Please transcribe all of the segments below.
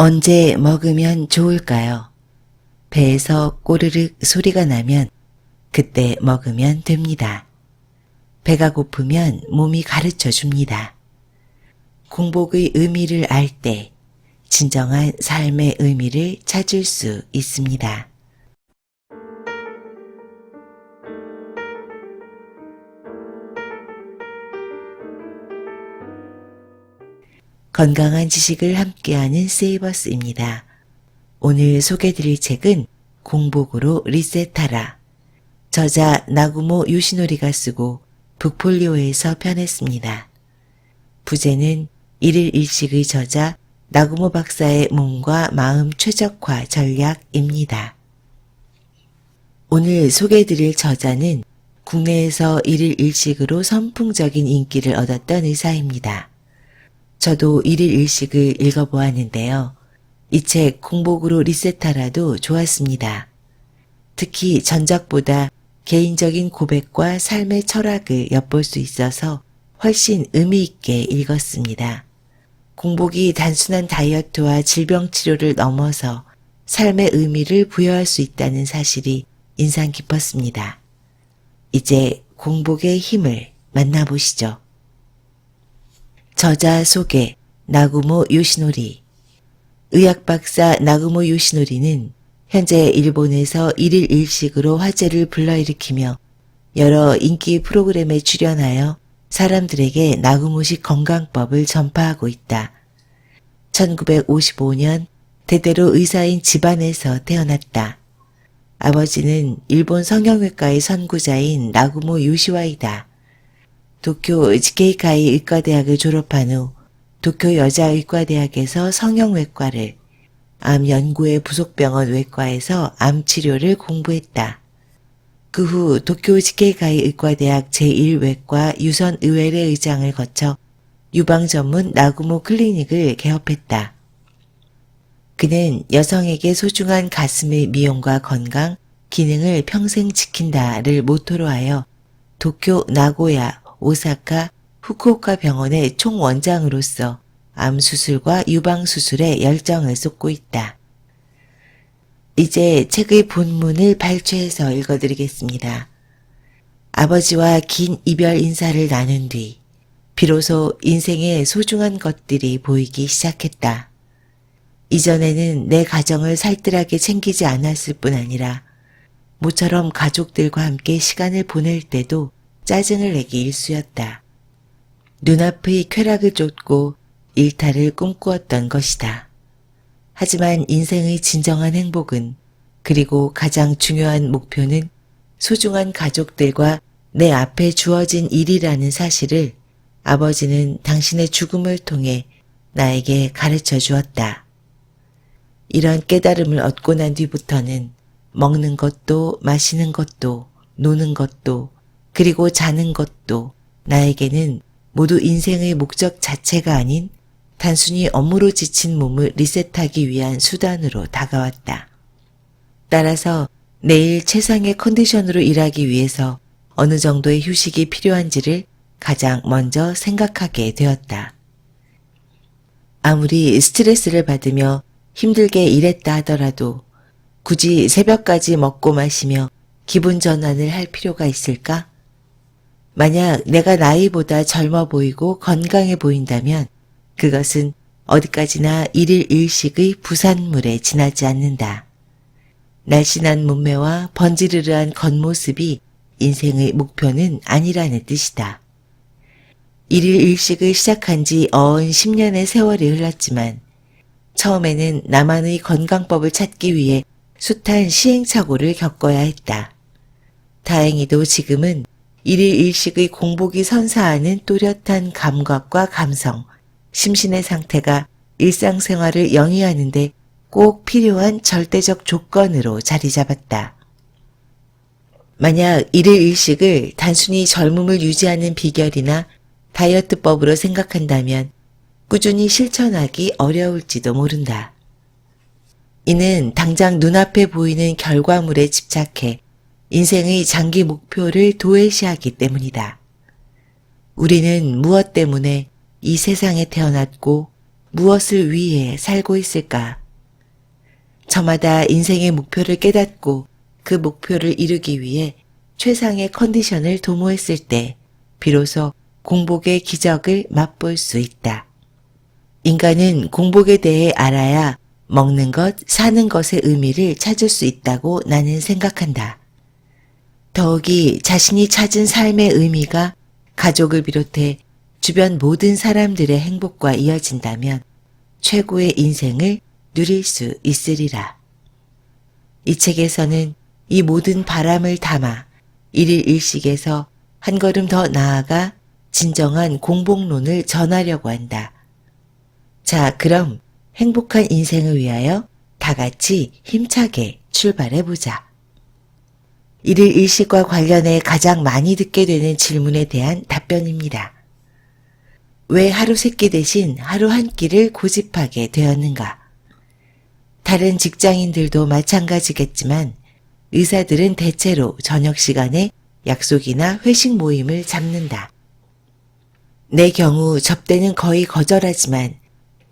언제 먹으면 좋을까요? 배에서 꼬르륵 소리가 나면 그때 먹으면 됩니다. 배가 고프면 몸이 가르쳐 줍니다. 공복의 의미를 알 때 진정한 삶의 의미를 찾을 수 있습니다. 건강한 지식을 함께하는 세이버스입니다. 오늘 소개드릴 책은 공복으로 리셋하라. 저자 나구모 요시노리가 쓰고 북폴리오에서 편했습니다. 부제는 일일 일식의 저자 나구모 박사의 몸과 마음 최적화 전략입니다. 오늘 소개해드릴 저자는 국내에서 일일 일식으로 선풍적인 인기를 얻었던 의사입니다. 저도 일일 일식을 읽어보았는데요. 이 책 공복으로 리셋하라도 좋았습니다. 특히 전작보다 개인적인 고백과 삶의 철학을 엿볼 수 있어서 훨씬 의미 있게 읽었습니다. 공복이 단순한 다이어트와 질병 치료를 넘어서 삶의 의미를 부여할 수 있다는 사실이 인상 깊었습니다. 이제 공복의 힘을 만나보시죠. 저자 소개 나구모 요시노리 의학 박사 나구모 요시노리는 현재 일본에서 일일 일식으로 화제를 불러일으키며 여러 인기 프로그램에 출연하여 사람들에게 나구모식 건강법을 전파하고 있다. 1955년 대대로 의사인 집안에서 태어났다. 아버지는 일본 성형외과의 선구자인 나구모 요시와이다. 도쿄 지케이카이 의과대학을 졸업한 후 도쿄 여자의과대학에서 성형외과를, 암연구의 부속병원 외과에서 암치료를 공부했다. 그 후 도쿄 지케이카이 의과대학 제1외과 유선의외래 의장을 거쳐 유방 전문 나구모 클리닉을 개업했다. 그는 여성에게 소중한 가슴의 미용과 건강, 기능을 평생 지킨다를 모토로 하여 도쿄, 나고야, 오사카, 후쿠오카 병원의 총원장으로서 암 수술과 유방 수술에 열정을 쏟고 있다. 이제 책의 본문을 발췌해서 읽어드리겠습니다. 아버지와 긴 이별 인사를 나눈 뒤 비로소 인생의 소중한 것들이 보이기 시작했다. 이전에는 내 가정을 살뜰하게 챙기지 않았을 뿐 아니라 모처럼 가족들과 함께 시간을 보낼 때도 짜증을 내기 일쑤였다. 눈앞의 쾌락을 쫓고 일탈을 꿈꾸었던 것이다. 하지만 인생의 진정한 행복은 그리고 가장 중요한 목표는 소중한 가족들과 내 앞에 주어진 일이라는 사실을 아버지는 당신의 죽음을 통해 나에게 가르쳐 주었다. 이런 깨달음을 얻고 난 뒤부터는 먹는 것도 마시는 것도 노는 것도 그리고 자는 것도 나에게는 모두 인생의 목적 자체가 아닌 단순히 업무로 지친 몸을 리셋하기 위한 수단으로 다가왔다. 따라서 내일 최상의 컨디션으로 일하기 위해서 어느 정도의 휴식이 필요한지를 가장 먼저 생각하게 되었다. 아무리 스트레스를 받으며 힘들게 일했다 하더라도 굳이 새벽까지 먹고 마시며 기분 전환을 할 필요가 있을까? 만약 내가 나이보다 젊어 보이고 건강해 보인다면 그것은 어디까지나 일일 일식의 부산물에 지나지 않는다. 날씬한 몸매와 번지르르한 겉모습이 인생의 목표는 아니라는 뜻이다. 일일 일식을 시작한 지 어언 10년의 세월이 흘렀지만 처음에는 나만의 건강법을 찾기 위해 숱한 시행착오를 겪어야 했다. 다행히도 지금은 일일 일식의 공복이 선사하는 또렷한 감각과 감성, 심신의 상태가 일상생활을 영위하는데 꼭 필요한 절대적 조건으로 자리 잡았다. 만약 일일 일식을 단순히 젊음을 유지하는 비결이나 다이어트법으로 생각한다면 꾸준히 실천하기 어려울지도 모른다. 이는 당장 눈앞에 보이는 결과물에 집착해 인생의 장기 목표를 도외시하기 때문이다. 우리는 무엇 때문에 이 세상에 태어났고 무엇을 위해 살고 있을까? 저마다 인생의 목표를 깨닫고 그 목표를 이루기 위해 최상의 컨디션을 도모했을 때 비로소 공복의 기적을 맛볼 수 있다. 인간은 공복에 대해 알아야 먹는 것, 사는 것의 의미를 찾을 수 있다고 나는 생각한다. 더욱이 자신이 찾은 삶의 의미가 가족을 비롯해 주변 모든 사람들의 행복과 이어진다면 최고의 인생을 누릴 수 있으리라. 이 책에서는 이 모든 바람을 담아 일일 일식에서 한 걸음 더 나아가 진정한 공복론을 전하려고 한다. 자, 그럼 행복한 인생을 위하여 다 같이 힘차게 출발해 보자. 일일 일식과 관련해 가장 많이 듣게 되는 질문에 대한 답변입니다. 왜 하루 세 끼 대신 하루 한 끼를 고집하게 되었는가? 다른 직장인들도 마찬가지겠지만 의사들은 대체로 저녁 시간에 약속이나 회식 모임을 잡는다. 내 경우 접대는 거의 거절하지만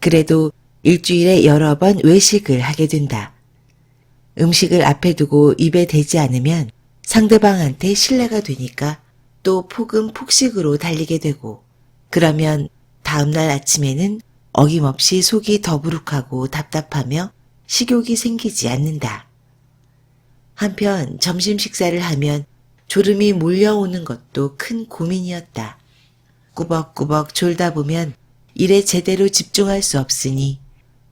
그래도 일주일에 여러 번 외식을 하게 된다. 음식을 앞에 두고 입에 대지 않으면 상대방한테 신뢰가 되니까 또 폭음 폭식으로 달리게 되고 그러면 다음날 아침에는 어김없이 속이 더부룩하고 답답하며 식욕이 생기지 않는다. 한편 점심 식사를 하면 졸음이 몰려오는 것도 큰 고민이었다. 꾸벅꾸벅 졸다 보면 일에 제대로 집중할 수 없으니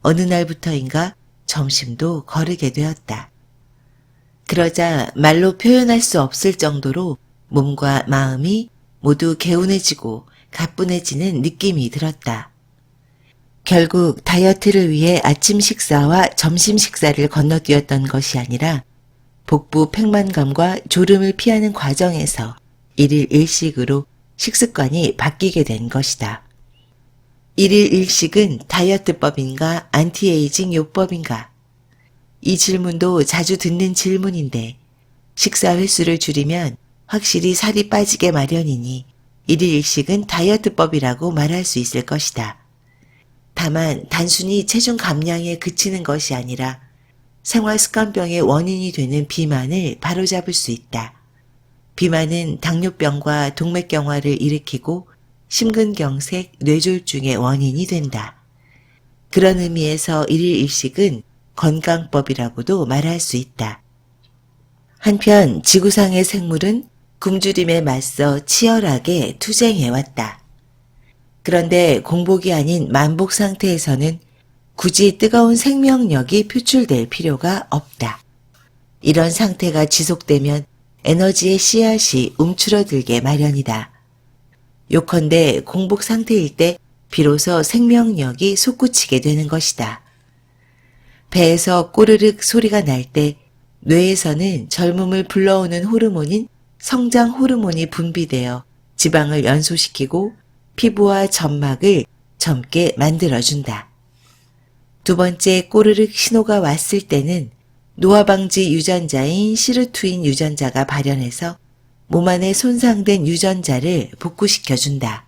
어느 날부터인가 점심도 거르게 되었다. 그러자 말로 표현할 수 없을 정도로 몸과 마음이 모두 개운해지고 가뿐해지는 느낌이 들었다. 결국 다이어트를 위해 아침 식사와 점심 식사를 건너뛰었던 것이 아니라 복부 팽만감과 졸음을 피하는 과정에서 일일 일식으로 식습관이 바뀌게 된 것이다. 일일 일식은 다이어트법인가 안티에이징 요법인가? 이 질문도 자주 듣는 질문인데 식사 횟수를 줄이면 확실히 살이 빠지게 마련이니 일일 일식은 다이어트법이라고 말할 수 있을 것이다. 다만 단순히 체중 감량에 그치는 것이 아니라 생활 습관병의 원인이 되는 비만을 바로잡을 수 있다. 비만은 당뇨병과 동맥경화를 일으키고 심근경색, 뇌졸중의 원인이 된다. 그런 의미에서 일일 일식은 건강법이라고도 말할 수 있다. 한편 지구상의 생물은 굶주림에 맞서 치열하게 투쟁해왔다. 그런데 공복이 아닌 만복 상태에서는 굳이 뜨거운 생명력이 표출될 필요가 없다. 이런 상태가 지속되면 에너지의 씨앗이 움츠러들게 마련이다. 요컨대 공복 상태일 때 비로소 생명력이 솟구치게 되는 것이다. 배에서 꼬르륵 소리가 날 때 뇌에서는 젊음을 불러오는 호르몬인 성장 호르몬이 분비되어 지방을 연소시키고 피부와 점막을 젊게 만들어준다. 두 번째 꼬르륵 신호가 왔을 때는 노화방지 유전자인 시르투인 유전자가 발현해서 몸 안에 손상된 유전자를 복구시켜준다.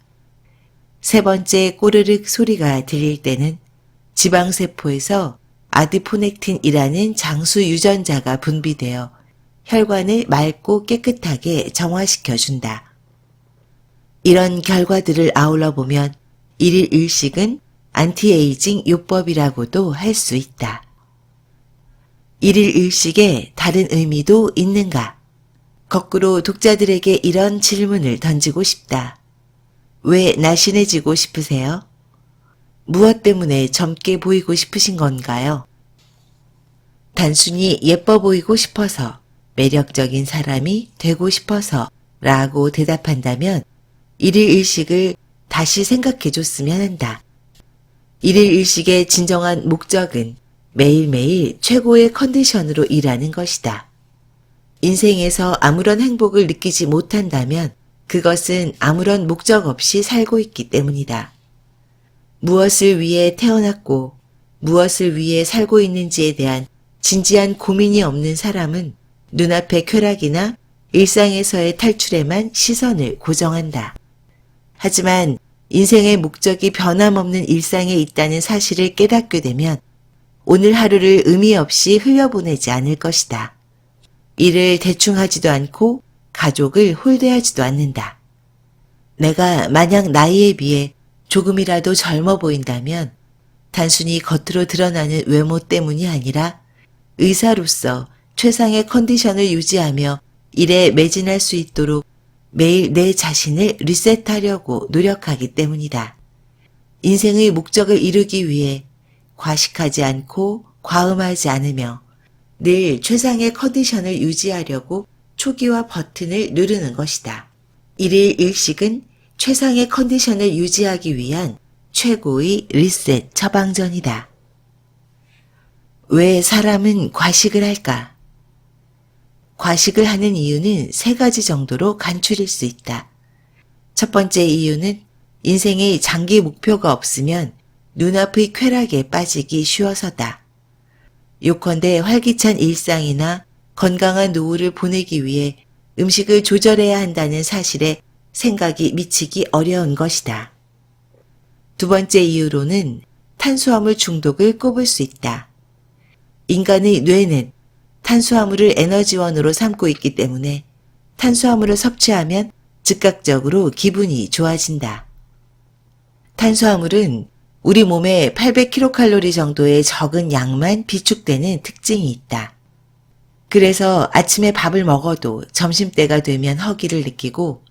세 번째 꼬르륵 소리가 들릴 때는 지방세포에서 아디포넥틴이라는 장수 유전자가 분비되어 혈관을 맑고 깨끗하게 정화시켜준다. 이런 결과들을 아울러 보면 일일 일식은 안티에이징 요법이라고도 할 수 있다. 일일 일식에 다른 의미도 있는가? 거꾸로 독자들에게 이런 질문을 던지고 싶다. 왜 날씬해지고 싶으세요? 무엇 때문에 젊게 보이고 싶으신 건가요? 단순히 예뻐 보이고 싶어서, 매력적인 사람이 되고 싶어서 라고 대답한다면 일일 일식을 다시 생각해 줬으면 한다. 일일 일식의 진정한 목적은 매일매일 최고의 컨디션으로 일하는 것이다. 인생에서 아무런 행복을 느끼지 못한다면 그것은 아무런 목적 없이 살고 있기 때문이다. 무엇을 위해 태어났고 무엇을 위해 살고 있는지에 대한 진지한 고민이 없는 사람은 눈앞의 쾌락이나 일상에서의 탈출에만 시선을 고정한다. 하지만 인생의 목적이 변함없는 일상에 있다는 사실을 깨닫게 되면 오늘 하루를 의미 없이 흘려보내지 않을 것이다. 일을 대충 하지도 않고 가족을 홀대하지도 않는다. 내가 만약 나이에 비해 조금이라도 젊어 보인다면 단순히 겉으로 드러나는 외모 때문이 아니라 의사로서 최상의 컨디션을 유지하며 일에 매진할 수 있도록 매일 내 자신을 리셋하려고 노력하기 때문이다. 인생의 목적을 이루기 위해 과식하지 않고 과음하지 않으며 늘 최상의 컨디션을 유지하려고 초기화 버튼을 누르는 것이다. 일일 일식은 최상의 컨디션을 유지하기 위한 최고의 리셋 처방전이다. 왜 사람은 과식을 할까? 과식을 하는 이유는 세 가지 정도로 간추릴 수 있다. 첫 번째 이유는 인생의 장기 목표가 없으면 눈앞의 쾌락에 빠지기 쉬워서다. 요컨대 활기찬 일상이나 건강한 노후를 보내기 위해 음식을 조절해야 한다는 사실에 생각이 미치기 어려운 것이다. 두 번째 이유로는 탄수화물 중독을 꼽을 수 있다. 인간의 뇌는 탄수화물을 에너지원으로 삼고 있기 때문에 탄수화물을 섭취하면 즉각적으로 기분이 좋아진다. 탄수화물은 우리 몸에 800kcal 정도의 적은 양만 비축되는 특징이 있다. 그래서 아침에 밥을 먹어도 점심때가 되면 허기를 느끼고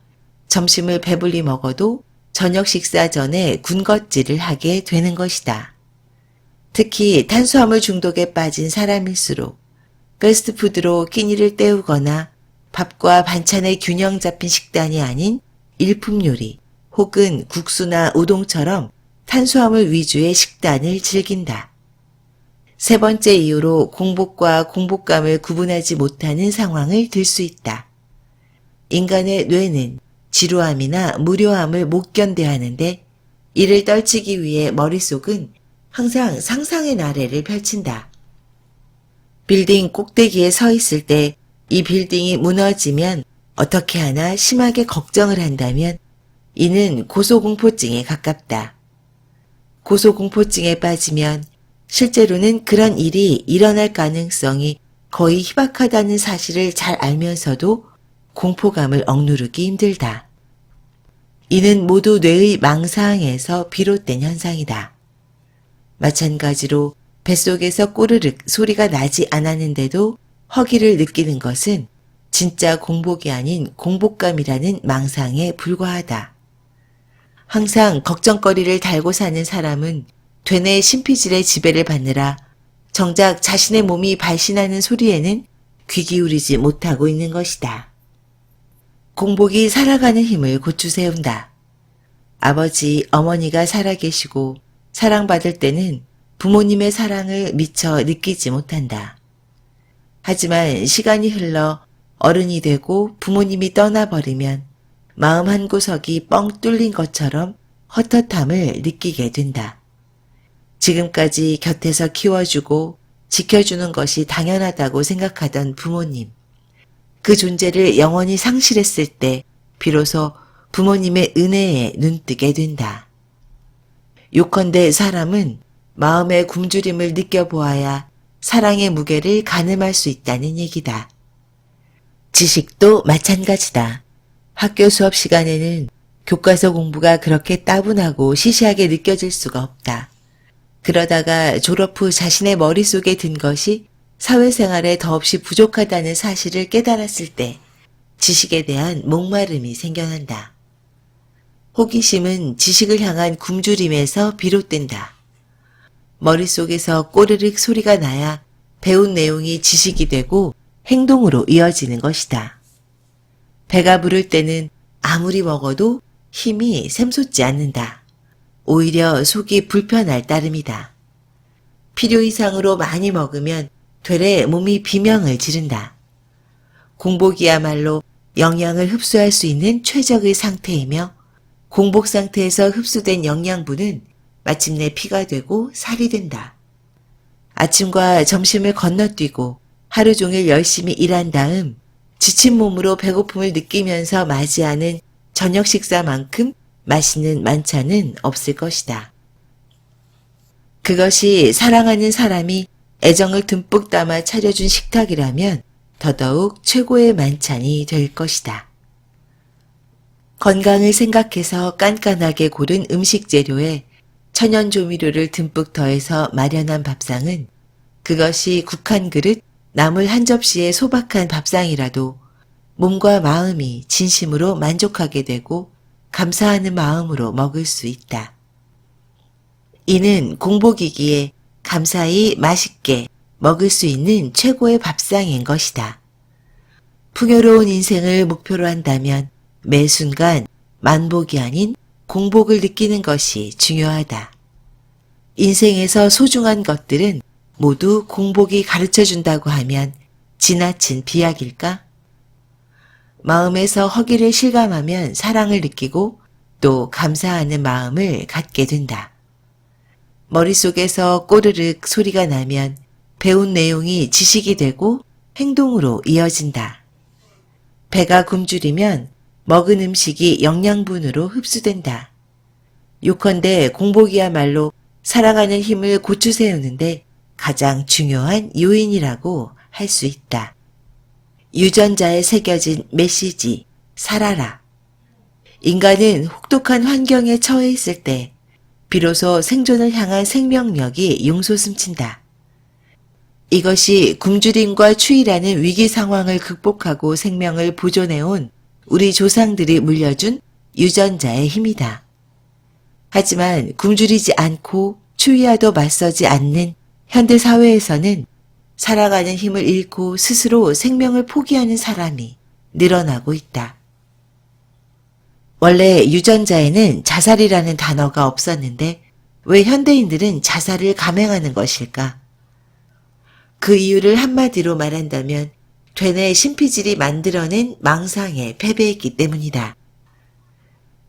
점심을 배불리 먹어도 저녁 식사 전에 군것질을 하게 되는 것이다. 특히 탄수화물 중독에 빠진 사람일수록 패스트푸드로 끼니를 때우거나 밥과 반찬의 균형 잡힌 식단이 아닌 일품 요리 혹은 국수나 우동처럼 탄수화물 위주의 식단을 즐긴다. 세 번째 이유로 공복과 공복감을 구분하지 못하는 상황을 들 수 있다. 인간의 뇌는 지루함이나 무료함을 못 견뎌하는데 이를 떨치기 위해 머릿속은 항상 상상의 나래를 펼친다. 빌딩 꼭대기에 서 있을 때 이 빌딩이 무너지면 어떻게 하나 심하게 걱정을 한다면 이는 고소공포증에 가깝다. 고소공포증에 빠지면 실제로는 그런 일이 일어날 가능성이 거의 희박하다는 사실을 잘 알면서도 공포감을 억누르기 힘들다. 이는 모두 뇌의 망상에서 비롯된 현상이다. 마찬가지로 뱃속에서 꼬르륵 소리가 나지 않았는데도 허기를 느끼는 것은 진짜 공복이 아닌 공복감이라는 망상에 불과하다. 항상 걱정거리를 달고 사는 사람은 되뇌 심피질의 지배를 받느라 정작 자신의 몸이 발신하는 소리에는 귀 기울이지 못하고 있는 것이다. 공복이 살아가는 힘을 고추 세운다. 아버지, 어머니가 살아계시고 사랑받을 때는 부모님의 사랑을 미처 느끼지 못한다. 하지만 시간이 흘러 어른이 되고 부모님이 떠나버리면 마음 한 구석이 뻥 뚫린 것처럼 헛헛함을 느끼게 된다. 지금까지 곁에서 키워주고 지켜주는 것이 당연하다고 생각하던 부모님. 그 존재를 영원히 상실했을 때 비로소 부모님의 은혜에 눈뜨게 된다. 요컨대 사람은 마음의 굶주림을 느껴보아야 사랑의 무게를 가늠할 수 있다는 얘기다. 지식도 마찬가지다. 학교 수업 시간에는 교과서 공부가 그렇게 따분하고 시시하게 느껴질 수가 없다. 그러다가 졸업 후 자신의 머릿속에 든 것이 사회생활에 더없이 부족하다는 사실을 깨달았을 때 지식에 대한 목마름이 생겨난다. 호기심은 지식을 향한 굶주림에서 비롯된다. 머릿속에서 꼬르륵 소리가 나야 배운 내용이 지식이 되고 행동으로 이어지는 것이다. 배가 부를 때는 아무리 먹어도 힘이 샘솟지 않는다. 오히려 속이 불편할 따름이다. 필요 이상으로 많이 먹으면 되레 몸이 비명을 지른다. 공복이야말로 영양을 흡수할 수 있는 최적의 상태이며 공복 상태에서 흡수된 영양분은 마침내 피가 되고 살이 된다. 아침과 점심을 건너뛰고 하루 종일 열심히 일한 다음 지친 몸으로 배고픔을 느끼면서 맞이하는 저녁 식사만큼 맛있는 만찬은 없을 것이다. 그것이 사랑하는 사람이 애정을 듬뿍 담아 차려준 식탁이라면 더더욱 최고의 만찬이 될 것이다. 건강을 생각해서 깐깐하게 고른 음식 재료에 천연 조미료를 듬뿍 더해서 마련한 밥상은 그것이 국한 그릇 나물 한 접시의 소박한 밥상이라도 몸과 마음이 진심으로 만족하게 되고 감사하는 마음으로 먹을 수 있다. 이는 공복이기에 감사히 맛있게 먹을 수 있는 최고의 밥상인 것이다. 풍요로운 인생을 목표로 한다면 매 순간 만복이 아닌 공복을 느끼는 것이 중요하다. 인생에서 소중한 것들은 모두 공복이 가르쳐 준다고 하면 지나친 비약일까? 마음에서 허기를 실감하면 사랑을 느끼고 또 감사하는 마음을 갖게 된다. 머릿속에서 꼬르륵 소리가 나면 배운 내용이 지식이 되고 행동으로 이어진다. 배가 굶주리면 먹은 음식이 영양분으로 흡수된다. 요컨대 공복이야말로 살아가는 힘을 고추 세우는데 가장 중요한 요인이라고 할 수 있다. 유전자에 새겨진 메시지, 살아라. 인간은 혹독한 환경에 처해 있을 때 비로소 생존을 향한 생명력이 용솟음친다. 이것이 굶주림과 추위라는 위기 상황을 극복하고 생명을 보존해온 우리 조상들이 물려준 유전자의 힘이다. 하지만 굶주리지 않고 추위와도 맞서지 않는 현대 사회에서는 살아가는 힘을 잃고 스스로 생명을 포기하는 사람이 늘어나고 있다. 원래 유전자에는 자살이라는 단어가 없었는데 왜 현대인들은 자살을 감행하는 것일까? 그 이유를 한마디로 말한다면 되뇌 신피질이 만들어낸 망상의 패배이기 때문이다.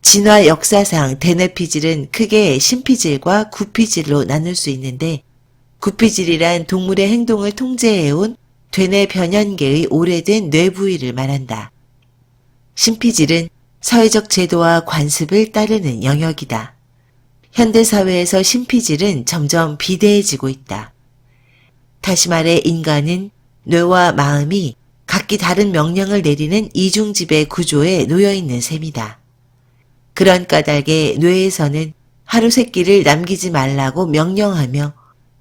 진화 역사상 대뇌피질은 크게 신피질과 구피질로 나눌 수 있는데 구피질이란 동물의 행동을 통제해온 되뇌 변연계의 오래된 뇌 부위를 말한다. 신피질은 사회적 제도와 관습을 따르는 영역이다. 현대사회에서 신피질은 점점 비대해지고 있다. 다시 말해 인간은 뇌와 마음이 각기 다른 명령을 내리는 이중지배 구조에 놓여 있는 셈이다. 그런 까닭에 뇌에서는 하루 세 끼를 남기지 말라고 명령하며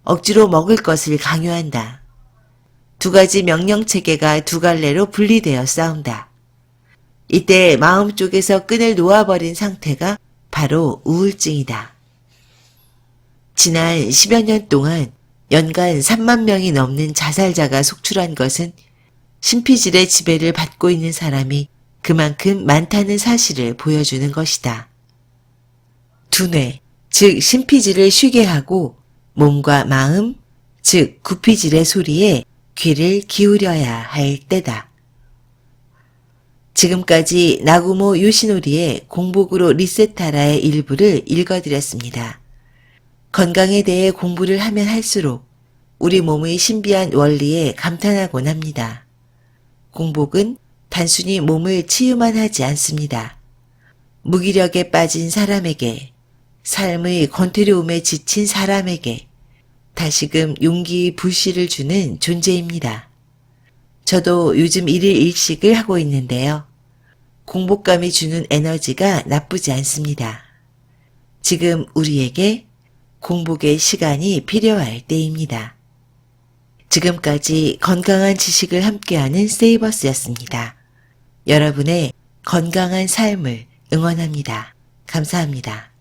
억지로 먹을 것을 강요한다. 두 가지 명령 체계가 두 갈래로 분리되어 싸운다. 이때 마음 쪽에서 끈을 놓아버린 상태가 바로 우울증이다. 지난 10여 년 동안 연간 3만 명이 넘는 자살자가 속출한 것은 신피질의 지배를 받고 있는 사람이 그만큼 많다는 사실을 보여주는 것이다. 두뇌, 즉 신피질을 쉬게 하고 몸과 마음, 즉 구피질의 소리에 귀를 기울여야 할 때다. 지금까지 나구모 요시노리의 공복으로 리셋하라의 일부를 읽어드렸습니다. 건강에 대해 공부를 하면 할수록 우리 몸의 신비한 원리에 감탄하곤 합니다. 공복은 단순히 몸을 치유만 하지 않습니다. 무기력에 빠진 사람에게, 삶의 권태로움에 지친 사람에게 다시금 용기 불씨를 주는 존재입니다. 저도 요즘 일일 일식을 하고 있는데요. 공복감이 주는 에너지가 나쁘지 않습니다. 지금 우리에게 공복의 시간이 필요할 때입니다. 지금까지 건강한 지식을 함께하는 세이버스였습니다. 여러분의 건강한 삶을 응원합니다. 감사합니다.